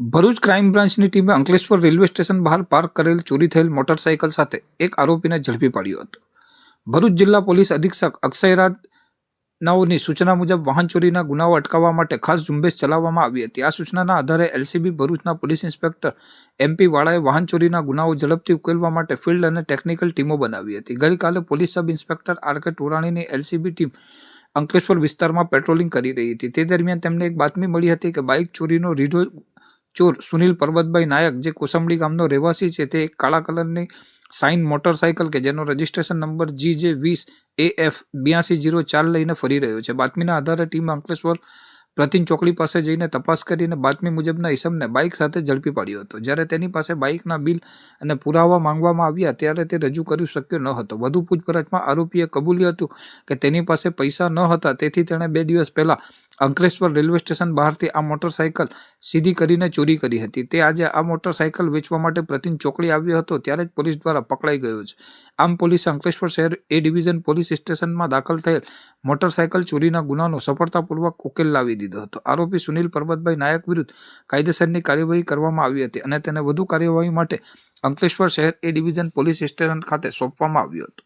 Bharuch crime બ્રાન્ચની ટીમે Ankleshwar railway station બહાર પાર્ક કરેલ ચોરી થયેલ મોટરસાયકલ સાથે એક આરોપીને ઝડપી પાડ્યો હતો. ભરૂચ જિલ્લા પોલીસ અધિક્ષક અક્ષયરાજ નાઓની સૂચના મુજબ વાહન ચોરીના ગુનાઓ અટકાવવા માટે ખાસ ઝુંબેશ ચલાવવામાં આવી હતી. આ સૂચનાના આધારે એલસીબી ભરૂચના પોલીસ ઇન્સ્પેક્ટર એમપી વાળાએ વાહન ચોરીના ગુનાઓ ઝડપથી ઉકેલવા માટે ફિલ્ડ અને ટેકનિકલ ટીમો બનાવી હતી. ગઈકાલે police sub inspector R K ટોરાણીની LCB team Ankleshwar વિસ્તારમાં પેટ્રોલિંગ કરી રહી હતી. તે દરમિયાન તેમને એક બાતમી મળી હતી કે બાઇક ચોરીનો રીઢો ચોર સુનિલ પરબતભાઈ નાયક, જે કોસંબડી ગામનો રહેવાસી છે, તે એક કાળા કલરની સાઇન મોટરસાયકલ કે જેનો રજિસ્ટ્રેશન નંબર જી જે વીસ એ એફ બ્યાસી જીરો ચાર લઈને ફરી રહ્યો છે. બાતમીના આધારે ટીમ અંકલેશ્વર પ્રતિન ચોકડી પાસે જઈને તપાસ કરીને બાતમી મુજબના ઈસમને બાઇક સાથે ઝડપી પાડ્યો હતો. જ્યારે તેની પાસે બાઇકના બિલ અને પુરાવા માંગવામાં આવ્યા, ત્યારે તે રજૂ કરી શક્યો ન હતો. વધુ પૂછપરછમાં આરોપીએ કબૂલ્યું હતું કે તેની પાસે પૈસા ન હતા, તેથી તેણે બે દિવસ પહેલા અંકલેશ્વર રેલવે સ્ટેશન બહારથી આ મોટરસાયકલ સીધી કરીને ચોરી કરી હતી. તે આજે આ મોટરસાયકલ વેચવા માટે પ્રતિન ચોકડી આવ્યો હતો, ત્યારે જ પોલીસ દ્વારા પકડાઈ ગયો છે. આમ પોલીસે અંકલેશ્વર શહેર એ ડિવિઝન પોલીસ સ્ટેશનમાં દાખલ થયેલ મોટરસાયકલ ચોરીના ગુનાનો સફળતાપૂર્વક ઉકેલ લાવી દીધો હતો. આરોપી સુનિલ પરબતભાઈ નાયક વિરુદ્ધ કાયદેસરની કાર્યવાહી કરવામાં આવી હતી અને તેને વધુ કાર્યવાહી માટે અંકલેશ્વર શહેર એ ડિવિઝન પોલીસ સ્ટેશન ખાતે સોંપવામાં આવ્યું હતું.